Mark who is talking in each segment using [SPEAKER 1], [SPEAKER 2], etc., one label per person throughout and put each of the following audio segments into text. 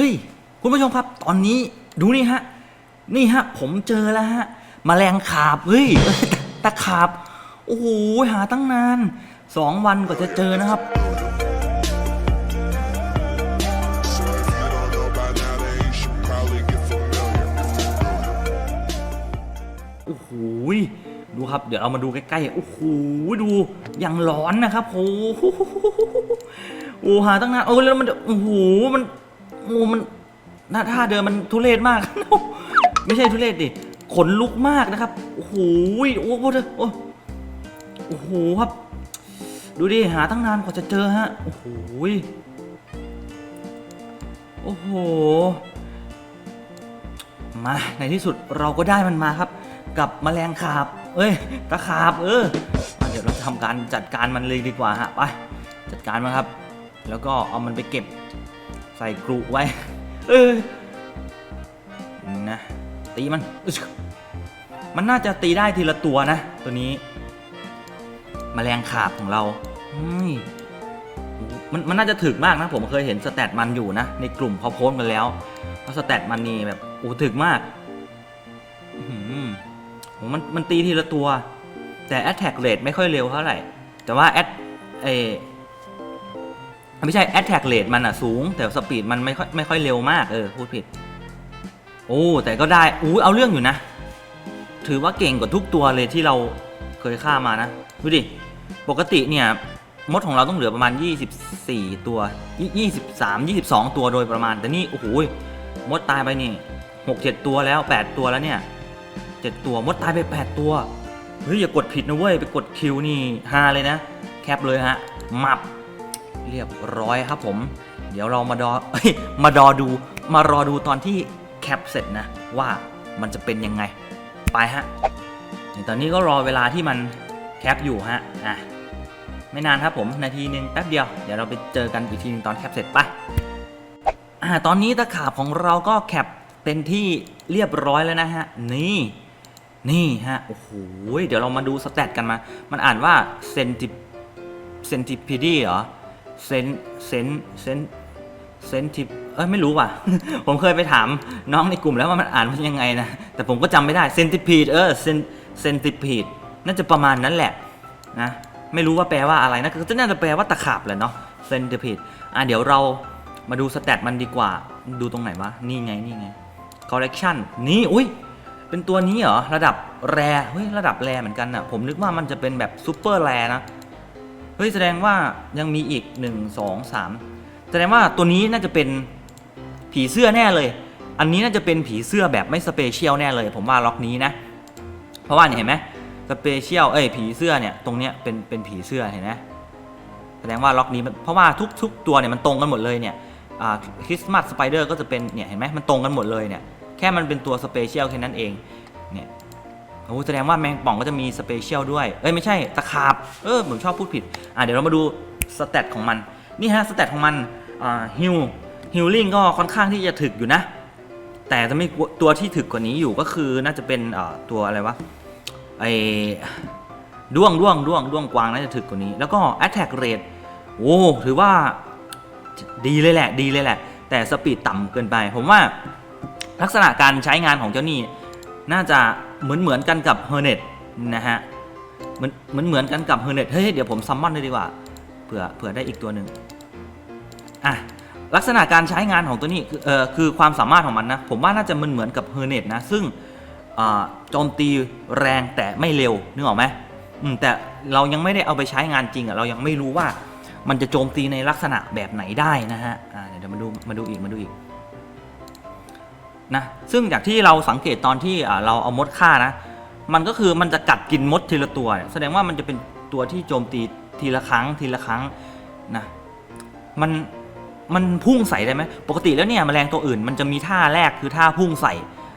[SPEAKER 1] เฮ้ย คุณผู้ชมครับ ตอนนี้ดูนี่ฮะ นี่ฮะ ผมเจอแล้วฮะมแมลงขาบ เฮ้ย ตะขาบ โอ้โห หาตั้งนานสองวันกว่าจะเจอนะครับ โอ้โหยดูครับ เดี๋ยวเรามาดูใกล้ๆ โอ้โหยดูอย่างร้อนนะครับ โอ้โหโอ้หาตั้งนาน โอ้แล้วมัน โอ้โห มัน โอ้มันหน้าท่าเดินมันทุเรศมาก ไม่ใช่ทุเรศดิขนลุกมากนะครับโอ้โหโอ้โหโอ้โอ้โหครับ ดูดิหาตั้งนานกว่าจะเจอฮะโอ้โหโอ้โหมาในที่สุดเราก็ได้มันมาครับ กับแมลงขาบ เอ้ยตะขาบเออเดี๋ยวเราทำการจัดการมันเลยดีกว่าฮะไปจัดการมันครับ แล้วก็เอามันไปเก็บ ใส่กรุไว้ เออ นะ ตีมัน มันน่าจะตีได้ทีละตัวนะ ตัวนี้แมลงขาบของเรามมันมันน่าจะถึกมากนะ ผมเคยเห็นสแตทมันอยู่นะ ในกลุ่มเขาโพสกันแล้วว่าสแตทมันนี่แบบโอ้ถึกมากอื้อหือโหมันมันตีทีละตัว แต่ attack rate ไม่ค่อยเร็วเท่าไหร่ แต่ว่า at เอ ไม่ใช่ attack rate มันอะสูง แต่สปีดมันไม่ค่อยไม่ค่อยเร็วมากเออพูดผิด โอ้แต่ก็ได้อู้เอาเรื่องอยู่นะ ถือว่าเก่งกว่าทุกตัวเลยที่เราเคยฆ่ามานะดูดิปกติเนี่ยมดของเราต้องเหลือประมาณ 24 ตัว 23 22 ตัวโดยประมาณ แต่นี่โอ้โหมดตายไปนี่6 7 ตัวแล้ว 8 ตัวแล้วเนี่ย 7 ตัวมดตายไป 8 ตัวเฮ้ยอย่ากดผิดนะเว้ยไปกดคิวนี่ฮาเลยนะ แคปเลยฮะมับ เรียบร้อยครับผม เดี๋ยวเรามาดอมาดอดูมารอดูตอนที่แคปเสร็จนะ ว่ามันจะเป็นยังไง ไปฮะตอนนี้ก็รอเวลาที่มันแคปอยู่ฮะอะไม่นานครับผมนาทีหนึ่งแป๊บเดียวเดี๋ยวเราไปเจอกันอีกทีนึงตอนแคปเสร็จไปอ่าตอนนี้ตะขาบของเราก็แคปเป็นที่เรียบร้อยแล้วนะฮะ นี่ นี่ฮะ โอ้โห เดี๋ยวเรามาดูสแตทกันมา มันอ่านว่าเซนติเซนติพีดีเหรอ เซนเซนเซนเซนติเอ้ยไม่รู้ว่ะ ผมเคยไปถามน้องในกลุ่มแล้วว่ามันอ่านว่ายังไงนะ แต่ผมก็จำไม่ได้เซนติพีดเออเซนเซนติพีดน่าจะประมาณนั้นแหละนะไม่รู้ว่าแปลว่าอะไรนะก็น่าจะแปลว่าตะขาบแหละเนาะเซนติพีดอะเดี๋ยวเรามาดูสแตทมันดีกว่า ดูตรงไหนวะ นี่ไง นี่ไง collection นี่ อุ้ย เป็นตัวนี้เหรอ ระดับแรเฮ้ย ระดับแรเหมือนกันอะ ผมนึกว่ามันจะเป็นแบบซูเปอร์แรนะ เฮ้ยแสดงว่ายังมีอีก 1 2 3 แสดงว่าตัวนี้น่าจะเป็นผีเสื้อแน่เลย อันนี้น่าจะเป็นผีเสื้อแบบไม่สเปเชียลแน่เลย ผมว่าล็อกนี้นะ เพราะว่าเนี่ยเห็นไหมสเปเชียลเอ้ยผีเสื้อเนี่ยตรงเนี้ยเป็นเป็นผีเสื้อเห็นไหมแสดงว่าล็อกนี้มันเพราะว่าทุกทุกตัวเนี่ยมันตรงกันหมดเลยเนี่ยคริสต์มาสสไปเดอร์ก็จะเป็นเนี่ยเห็นไหมมันตรงกันหมดเลยเนี่ยแค่มันเป็นตัวสเปเชียลแค่นั้นเองเนี่ย โอ้แสดงว่าแมงป่องก็จะมีสเปเชียลด้วย เอ้ยไม่ใช่ตะขาบ เออผมชอบพูดผิด อะเดี๋ยวเรามาดูสเตตของมัน นี่ฮะสเตตของมันอ่าฮิลฮิลลิ่งก็ค่อนข้างที่จะถึกอยู่นะ แต่จะไมีตัวที่ถึกกว่านี้อยู่ก็คือน่าจะเป็นอ่ตัวอะไรวะไอ้ด้วงด้วงด้วงด้วงกวางน่าจะถึกกว่านี้ แล้วก็ attack rate โอ้ถือว่าดีเลยแหละ ดีเลยแหละ แต่สปีดต่ำเกินไป ผมว่าลักษณะการใช้งานของเจ้านี่น่าจะ เหมือนเหมือนกันกับเฮอร์เน็ตนะฮะเหมือนเหมือนเหมือนกันกับเฮอร์เน็ตเฮ้ยเดี๋ยวผมซัมมอนเลยดีกว่าเผื่อเผื่อได้อีกตัวหนึ่งอะลักษณะการใช้งานของตัวนี้คือเอ่อคือความสามารถของมันนะผมว่าน่าจะเหมือนเหมือนกับเฮอร์เน็ตนะซึ่งโจมตีแรงแต่ไม่เร็วนึกออกไหมอืมแต่เรายังไม่ได้เอาไปใช้งานจริงอะเรายังไม่รู้ว่ามันจะโจมตีในลักษณะแบบไหนได้นะฮะอ่าเดี๋ยวมาดูมาดูอีกมาดูอีก นะซึ่งจากที่เราสังเกตตอนที่เราเอามดฆ่านะ มันก็คือมันจะกัดกินมดทีละตัว แสดงว่ามันจะเป็นตัวที่โจมตีทีละครั้งทีละครั้งนะมันมันพุ่งใส่ได้ไหมปกติแล้วเนี่ยแมลงตัวอื่น มันจะมีท่าแรกคือท่าพุ่งใส่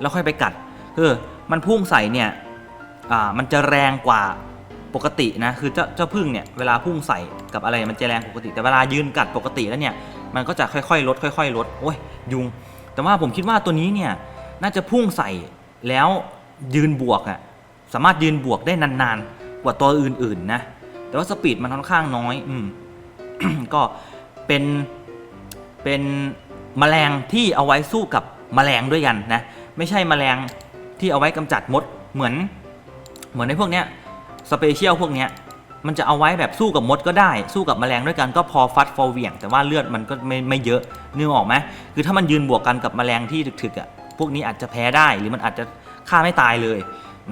[SPEAKER 1] แล้วค่อยไปกัดคือมันพุ่งใส่เนี่ยอ่ามันจะแรงกว่าปกตินะคือเจ้าเจ้าพึ่งเนี่ยเวลาพุ่งใส่กับอะไรมันจะแรงปกติ แต่เวลายืนกัดปกติแล้วเนี่ยมันก็จะค่อยๆ ลดค่อย ๆ ลดโอ้ยยุง แต่ว่าผมคิดว่าตัวนี้เนี่ยน่าจะพุ่งใส่แล้วยืนบวกอะสามารถยืนบวกได้นานๆ กว่าตัวอื่นๆนะ แต่ว่าสปีดมันค่อนข้างน้อย อืม ก็เป็นเป็นแมลงที่เอาไว้สู้กับแมลงด้วยกันนะ ไม่ใช่แมลงที่เอาไว้กำจัดมดเหมือน เหมือนในพวกเนี้ยสเปเชียลพวกเนี้ย มันจะเอาไว้แบบสู้กับมดก็ได้ สู้กับแมลงด้วยกันก็พอฟัดฟอเวี่ยง แต่ว่าเลือดมันก็ไม่ไม่เยอะนึกออกไหมคือถ้ามันยืนบวกกันกับแมลงที่ถึกๆอะพวกนี้อาจจะแพ้ได้หรือมันอาจจะฆ่าไม่ตายเลย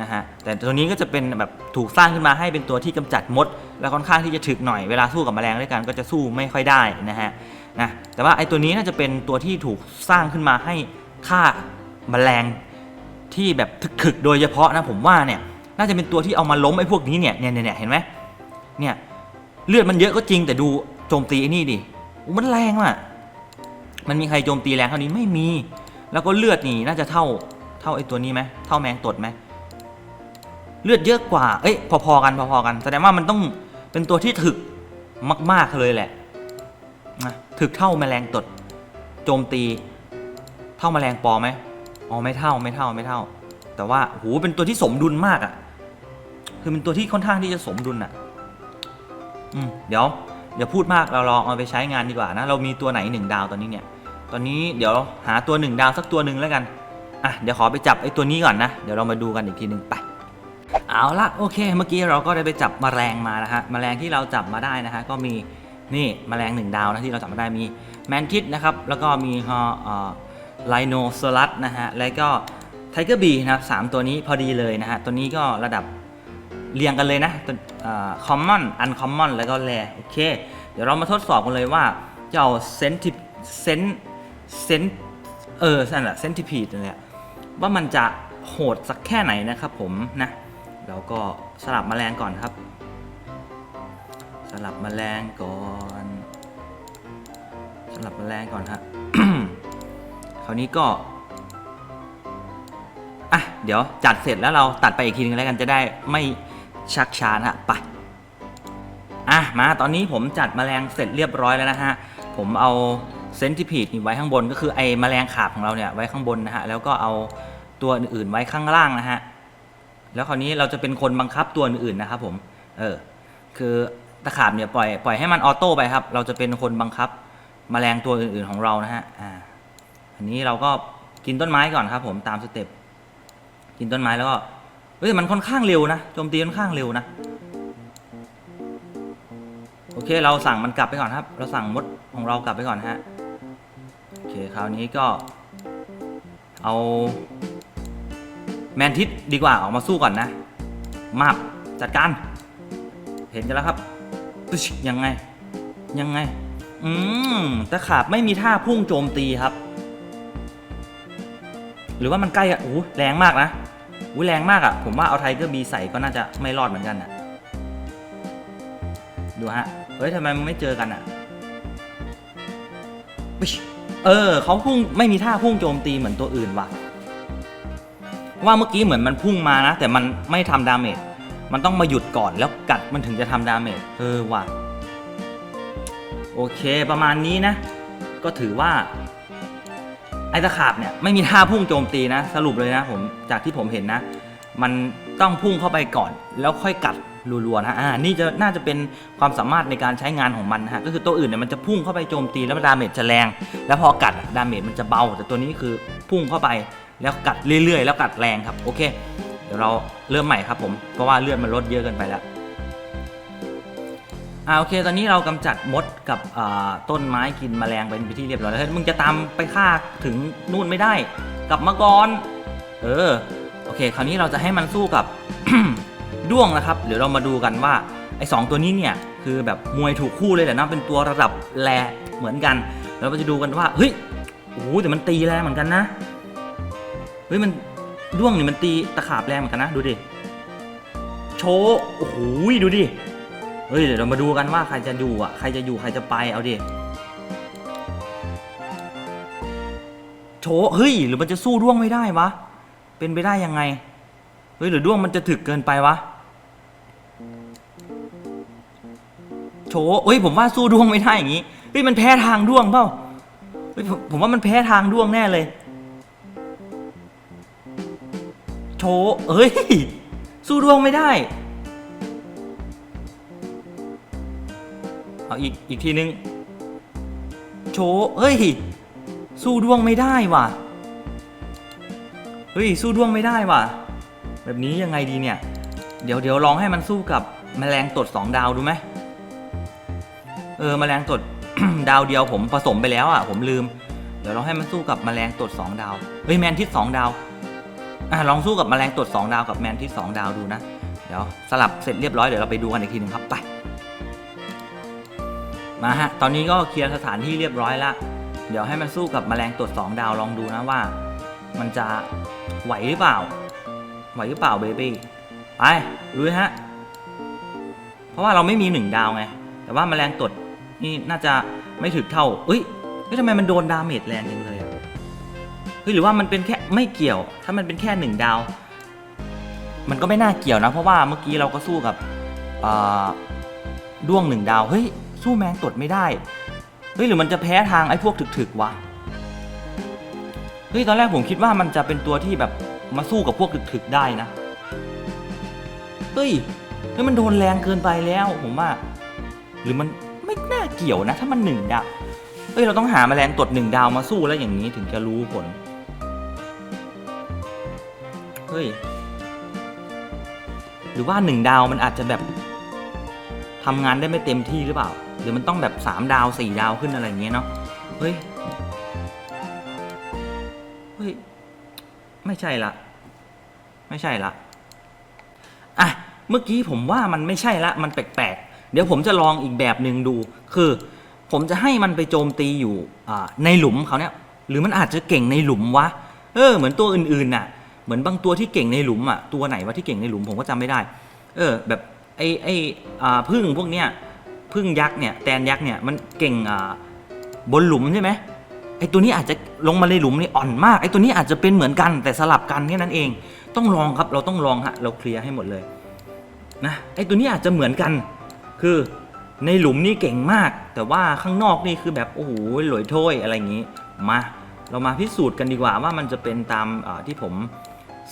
[SPEAKER 1] นะฮะแต่ตัวนี้ก็จะเป็นแบบถูกสร้างขึ้นมาให้เป็นตัวที่กำจัดมด และค่อนข้างที่จะถึกหน่อยเวลาสู้กับแมลงด้วยกันก็จะสู้ไม่ค่อยได้นะฮะนะแต่ว่าไอ้ตัวนี้น่าจะเป็นตัวที่ถูกสร้างขึ้นมาให้ฆ่าแมลงที่แบบถึกๆโดยเฉพาะนะผมว่าเนี่ยน่าจะเป็นตัวที่เอามาล้มไอ้พวกนี้เนี่ยเนี่ยเนี่ยเห็นไหม เนี่ยเลือดมันเยอะก็จริงแต่ดูโจมตีไอ้นี่ดิมันแรงอะมันมีใครโจมตีแรงเท่านี้ไม่มี แล้วก็เลือดนี่น่าจะเท่าเท่าไอ้ตัวนี้ไหมเท่าแมงตดไหมเลือดเยอะกว่า เอ้ยพอๆกันพอๆกันแสดงว่ามันต้องเป็นตัวที่ถึกมาก ๆเลยแหละนะถึกเท่าแมลงตด โจมตี เท่าแมลงปอไหมอ๋อไม่เท่าไม่เท่าไม่เท่า แต่ว่าโหเป็นตัวที่สมดุลมากอะ่ะ คือเป็นตัวที่ค่อนข้างที่จะสมดุลอะ่ะ อืม เดี๋ยวอย่าพูดมากเราลองเอาไปใช้งานดีกว่านะเรามีตัวไหนหนึ่งดาวตอนนี้เนี่ย ตอนนี้เดี๋ยวหาตัวหนึ่งดาวสักตัวหนึ่งแล้วกันอะเดี๋ยวขอไปจับไอ้ตัวนี้ก่อนนะเดี๋ยวเรามาดูกันอีกทีหนึ่งไป เอาละโอเค เมื่อกี้เราก็ได้ไปจับแมลงมานะฮะแมลงที่เราจับมาได้นะฮะก็มีนี่แมลงหนึ่งดาวนะที่เราจับมาได้มีแมนทิสนะครับแล้วก็มีฮอไลโนซอรัสนะฮะแล้วก็ไทเกอร์บีนะครับสามตัวนี้พอดีเลยนะฮะตัวนี้ก็ระดับ เรียงกันเลยนะตัวคอมมอนอันคอมมอนแล้วก็แรโอเค เดี๋ยวเรามาทดสอบกันเลยว่าเจ้าเซนติเซนเซนเออนั่นแหละเซนติพีดนั่นแหละว่ามันจะโหดสักแค่ไหนนะครับผมนะแล้วก็สลับมแมลงก่อนครับ สลับมแมลงก่อน สลับมแมลงก่อนฮะคราวนี้ก็อะเดี๋ยวจัดเสร็จแล้วเราตัดไปอีกทีนึงแล้วกันจะได้ไม่ ชักช้านะฮะไปอะมาตอนนี้ผมจัดแมลงเสร็จเรียบร้อยแล้วนะฮะ ผมเอาเซนติพีดนี่ไว้ข้างบนก็คือไอ้แมลงขาบของเราเนี่ยไว้ข้างบนนะฮะ แล้วก็เอาตัวอื่นๆไว้ข้างล่างนะฮะ แล้วคราวนี้เราจะเป็นคนบังคับตัวอื่นๆนะครับผม เออ คือตะขาบเนี่ยปล่อยปล่อยให้มันออโต้ไปครับ เราจะเป็นคนบังคับมแมลงตัวอื่นๆของเรานะฮะ อ่า อันนี้เราก็กินต้นไม้ก่อนครับ ผมตามสเต็ป กินต้นไม้แล้วก็ เฮ้ยมันค่อนข้างเร็วนะโจมตีค่อนข้างเร็วนะโอเคเราสั่งมันกลับไปก่อนครับ เราสั่งมดของเรากลับไปก่อนนะฮะโอเคคราวนี้ก็ เอาแมนทิสดีกว่าออกมาสู้ก่อนนะ มาบจัดการ เห็นกันแล้วครับปึ๊ชยังไง ยังไง อืมตะขาบไม่มีท่าพุ่งโจมตีครับ หรือว่ามันใกล้อะโอ้แรงมากนะ อู้แรงมากอะผมว่าเอาไทเกอร์บีใส่ก็น่าจะไม่รอดเหมือนกันอะดูฮะ เฮ้ยทำไมมันไม่เจอกันอะปึ๊ชเออเขาพุ่งไม่มีท่าพุ่งโจมตีเหมือนตัวอื่นว่ะ ว่าเมื่อกี้เหมือนมันพุ่งมานะ แต่มันไม่ทำดาเมจ มันต้องมาหยุดก่อนแล้วกัดมันถึงจะทำดาเมจ เออว่ะ โอเคประมาณนี้นะ ก็ถือว่า ไอ้ตะขาบเนี่ยไม่มีท่าพุ่งโจมตีนะ สรุปเลยนะผมจากที่ผมเห็นนะ มันต้องพุ่งเข้าไปก่อน แล้วค่อยกัดรัวๆนะอ่านี่จะน่าจะเป็นความสามารถในการใช้งานของมันนะฮะก็คือตัวอื่นเนี่ยมันจะพุ่งเข้าไปโจมตีแล้วดาเมจจะแรง แล้วพอกัดดาเมจมันจะเบา แต่ตัวนี้คือพุ่งเข้าไปแล้วกัดเรื่อยๆ แล้วกัดแรงครับโอเค เดี๋ยวเราเริ่มใหม่ครับผมเพราะว่าเลือดมันลดเยอะเกินไปแล้ว อ่าโอเค ตอนนี้เรากำจัดมดกับต้นไม้กินแมลงเป็นไปที่เรียบร้อยแล้วเฮ้ยมึงจะตามไปฆ่าถึงนู่นไม่ได้กลับมาก่อนเออโอเค คราวนี้เราจะให้มันสู้กับด้วงนะครับเดี๋ยวเรามาดูกันว่าไอ้สองตัวนี้เนี่ยคือแบบมวยถูกคู่เลยแหละนะเป็นตัวระดับแรเหมือนกันแล้วเราจะดูกันว่าเฮ้ยโอ้โหแต่มันตีแรงเหมือนกันนะเฮ้ยมันด้วงนี่มันตีตะขาบแรงเหมือนกันนะดูดิโชว์โอ้โหดูดิ เฮ้ยเดี๋ยวเรามาดูกันว่าใครจะอยู่อะ ใครจะอยู่ใครจะไปเอาดิโชเฮ้ย หรือมันจะสู้ด้วงไม่ได้วะ เป็นไปได้ยังไง เฮ้ยหรือด้วงมันจะถึกเกินไปวะโชเฮ้ยผมว่าสู้ด้วงไม่ได้อย่างงี้ เฮ้ยมันแพ้ทางด้วงเปล่า เฮ้ยผมผมว่ามันแพ้ทางด้วงแน่เลยโชเฮ้ย สู้ด้วงไม่ได้ เอาอีกอีกทีนึง โชเฮ้ย สู้ดวงไม่ได้ว่ะ เฮ้ย สู้ดวงไม่ได้ว่ะ แบบนี้ยังไงดีเนี่ย เดี๋ยวเดี๋ยวลองให้มันสู้กับแมลงตดสองดาวดูไหมเออแมลงตดดาวเดียวผมผสมไปแล้วอะ ผมลืม เดี๋ยวลองให้มันสู้กับแมลงตดสองดาวเฮ้ยแมนทิศสองดาวอะลองสู้กับแมลงตดสองดาวกับแมนทิศสองดาวดูนะ เดี๋ยวสลับเสร็จเรียบร้อยเดี๋ยวเราไปดูกันอีกทีหนึ่งครับไป มาฮะ ตอนนี้ก็เคลียร์สถานที่เรียบร้อยละ เดี๋ยวให้มันสู้กับแมลงตดสองดาวลองดูนะว่า มันจะไหวหรือเปล่า ไหวหรือเปล่าเบบี้ ไปลุยฮะ เพราะว่าเราไม่มีหนึ่งดาวไง แต่ว่าแมลงตดนี่น่าจะไม่ถึกเท่าเอ้ยเฮ้ยทำไมมันโดนดาเมจแรงจังเลยอะเฮ้ยหรือว่ามันเป็นแค่ไม่เกี่ยว ถ้ามันเป็นแค่หนึ่งดาว มันก็ไม่น่าเกี่ยวนะ เพราะว่าเมื่อกี้เราก็สู้กับด้วงหนึ่งดาว เฮ้ย สู้แมงตดไม่ได้ เฮ้ยหรือมันจะแพ้ทางไอ้พวกถึกๆวะ เฮ้ยตอนแรกผมคิดว่ามันจะเป็นตัวที่แบบมาสู้กับพวกถึกๆได้นะ เฮ้ยเฮ้ยมันโดนแรงเกินไปแล้วผมว่า หรือมันไม่น่าเกี่ยวนะ ถ้ามันหนึ่งดาวเฮ้ยเราต้องหาแมลงตดหนึ่งดาวมาสู้แล้วอย่างนี้ถึงจะรู้ผล เฮ้ย หรือว่าหนึ่งดาวมันอาจจะแบบทำงานได้ไม่เต็มที่หรือเปล่า หรือมันต้องแบบสามดาวสี่ดาวขึ้นอะไรเงี้ยเนาะเฮ้ยเฮ้ยไม่ใช่ละ ไม่ใช่ละอะเมื่อกี้ผมว่ามันไม่ใช่ละ มันแปลกๆ เดี๋ยวผมจะลองอีกแบบหนึ่งดู คือ ผมจะให้มันไปโจมตีอยู่ในหลุมเขาเนี่ย หรือมันอาจจะเก่งในหลุมวะ เออ เหมือนตัวอื่นๆน่ะ เหมือนบางตัวที่เก่งในหลุมอะ ตัวไหนวะที่เก่งในหลุมผมก็จำไม่ได้ เออ แบบไอ้ไอ้พึ่งพวกเนี้ย พึ่งยักษ์เนี่ยแตนยักษ์เนี่ยมันเก่งบนหลุมใช่ไหมไอตัวนี้อาจจะลงมาในหลุมนี่อ่อนมากไอตัวนี้อาจจะเป็นเหมือนกันแต่สลับกันแค่นั้นเอง ต้องลองครับเราต้องลองฮะเราเคลียร์ให้หมดเลยนะไอตัวนี้อาจจะเหมือนกัน คือในหลุมนี่เก่งมาก แต่ว่าข้างนอกนี่คือแบบโอ้โหหลอยถ้วยอะไรอย่างนี้มาเรามาพิสูจน์กันดีกว่าว่ามันจะเป็นตามที่ผม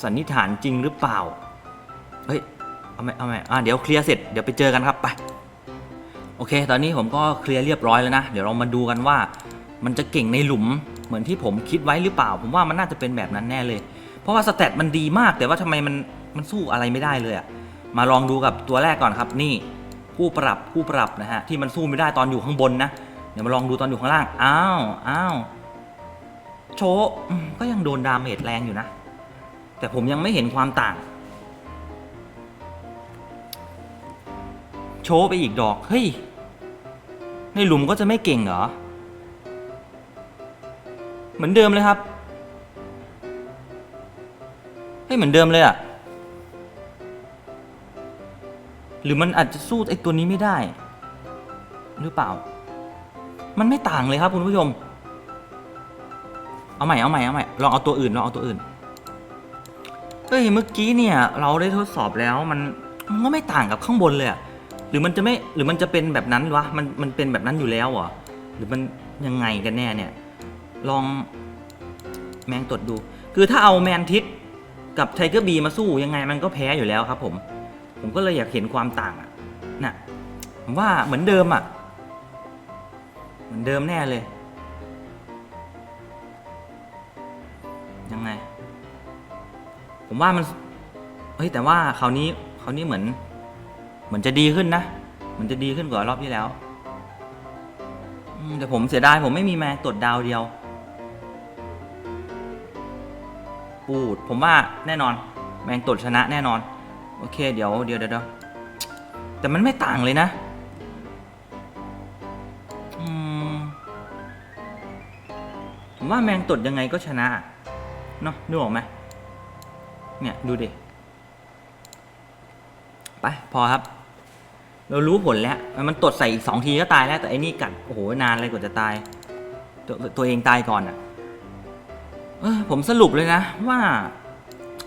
[SPEAKER 1] สันนิษฐานจริงหรือเปล่าเฮ้ยเอาไหมเอาไหมอ่าเดี๋ยวเคลียร์เสร็จเดี๋ยวไปเจอกันครับไป โอเค ตอนนี้ผมก็เคลียร์เรียบร้อยแล้วนะ เดี๋ยวเรามาดูกันว่า มันจะเก่งในหลุมเหมือนที่ผมคิดไว้หรือเปล่า ผมว่ามันน่าจะเป็นแบบนั้นแน่เลย เพราะว่าสเตตมันดีมาก แต่ว่าทำไมมันมันสู้อะไรไม่ได้เลยอะมาลองดูกับตัวแรกก่อนครับ นี่ผู้ปรับผู้ปรับนะฮะที่มันสู้ไม่ได้ตอนอยู่ข้างบนนะ เดี๋ยวมาลองดูตอนอยู่ข้างล่าง อ้าวอ้าวโชก็ยังโดนดาเมจแรงอยู่นะ แต่ผมยังไม่เห็นความต่าง โชไปอีกดอก เฮ้ย ในหลุมก็จะไม่เก่งเหรอ เหมือนเดิมเลยครับ เฮ้ยเหมือนเดิมเลยอะหรือมันอาจจะสู้ไอ้ตัวนี้ไม่ได้ หรือเปล่า มันไม่ต่างเลยครับคุณผู้ชม เอาใหม่เอาใหม่เอาใหม่ลองเอาตัวอื่นลองเอาตัวอื่นเฮ้ยเมื่อกี้เนี่ย เราได้ทดสอบแล้วมันมันก็ไม่ต่างกับข้างบนเลยอะ หรือมันจะไม่หรือมันจะเป็นแบบนั้นวะมันมันเป็นแบบนั้นอยู่แล้วเหรอหรือมันยังไงกันแน่เนี่ย ลองแมงตดดู คือถ้าเอาแมนทิสกับไทเกอร์บีมาสู้ยังไงมันก็แพ้อยู่แล้วครับผม ผมก็เลยอยากเห็นความต่างอะน่ะผมว่าเหมือนเดิมอะ เหมือนเดิมแน่เลย ยังไง ผมว่ามันเฮ้ยแต่ว่าคราวนี้คราวนี้เหมือน เหมือนจะดีขึ้นนะเหมือนจะดีขึ้นกว่ารอบที่แล้วแต่ผมเสียดายผมไม่มีแมงตดดาวเดียว ปูด ผมว่าแน่นอน แมงตดชนะแน่นอน โอเค เดี๋ยวเดี๋ยวเดี๋ยวแต่มันไม่ต่างเลยนะผมว่าแมงตดยังไงก็ชนะ เนาะนึกออกไหมเนี่ย ดูดิ ไป พอครับ เรารู้ผลแล้ว มันตดใส่อีกสองทีก็ตายแล้ว แต่ไอ้นี่กัดโอ้โหนานเลยกว่าจะตายตัวตัวเองตายก่อนอะผมสรุปเลยนะ ว่า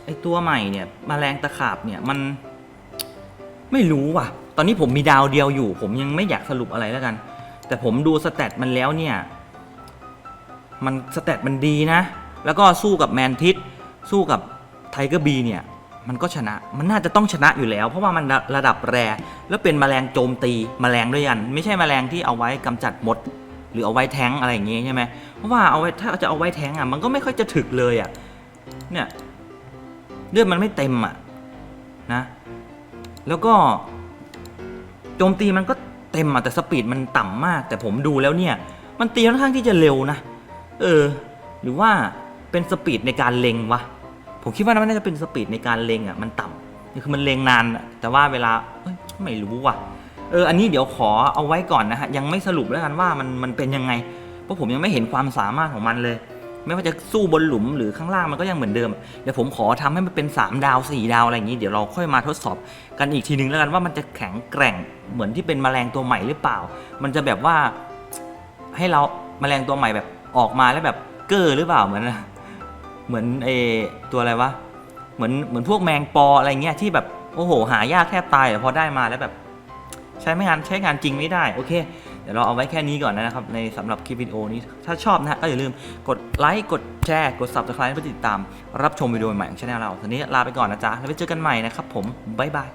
[SPEAKER 1] ไอตัวใหม่เนี่ยมแมลงตะขาบเนี่ยมัน ไม่รู้ว่ะ ตอนนี้ผมมีดาวเดียวอยู่ ผมยังไม่อยากสรุปอะไรแล้วกัน แต่ผมดูสแตทมันแล้วเนี่ย มันสแตทมันดีนะ แล้วก็สู้กับแมนทิสสู้กับไทเกอร์บีเนี่ย มันก็ชนะ มันน่าจะต้องชนะอยู่แล้ว เพราะว่ามันระระดับแรแล้วเป็นแมลงโจมตีแมลงด้วยกัน ไม่ใช่แมลงที่เอาไว้กำจัดมด หรือเอาไว้แท้งอะไรอย่างงี้ใช่ไหมเพราะว่าเอาไว้ถ้าจะเอาไว้แท้งอะมันก็ไม่ค่อยจะถึกเลยอะเนี่ยเลือดมันไม่เต็มอะนะ แล้วก็ โจมตีมันก็เต็มอะแต่สปีดมันต่ำมาก แต่ผมดูแล้วเนี่ย มันตีค่อนข้างที่จะเร็วนะเออ หรือว่าเป็นสปีดในการเล็งวะ ผมคิดว่ามันน่าจะเป็นสปีดในการเล็งอะมันต่ำคือมันเล็งนาน แต่ว่าเวลาไม่รู้ว่ะเอออันนี้เดี๋ยวขอเอาไว้ก่อนนะฮะยังไม่สรุปแล้วกันว่ามันมันเป็นยังไง เพราะผมยังไม่เห็นความสามารถของมันเลย ไม่ว่าจะสู้บนหลุมหรือข้างล่างมันก็ยังเหมือนเดิม เดี๋ยวผมขอทำให้มันเป็น 3 ดาว 4 ดาวอะไรอย่างนี้เดี๋ยวเราค่อยมาทดสอบกันอีกทีนึงแล้วกันว่ามันจะแข็งแกร่งเหมือนที่เป็นแมลงตัวใหม่หรือเปล่า มันจะแบบว่าให้เราแมลงตัวใหม่แบบออกมาแล้วแบบเก้อหรือเปล่าเหมือน เหมือนเอตัวอะไรวะ เหมือนเหมือนพวกแมงปออะไรเงี้ยที่แบบโอ้โห หายากแทบตายแต่พอได้มาแล้วแบบ ใช้ไม่งานใช้งานจริงไม่ได้โอเคเดี๋ยวเราเอาไว้แค่นี้ก่อนนะครับ ในสำหรับคลิปวิดีโอนี้ ถ้าชอบนะฮะก็อย่าลืมกดไลค์กดแชร์กด subscribe เพื่อติดตามรับชมวิดีโอใหม่ของช่องเราทีนี้ลาไปก่อนนะจ๊ะแล้วไปเจอกันใหม่นะครับผมบ๊ายบาย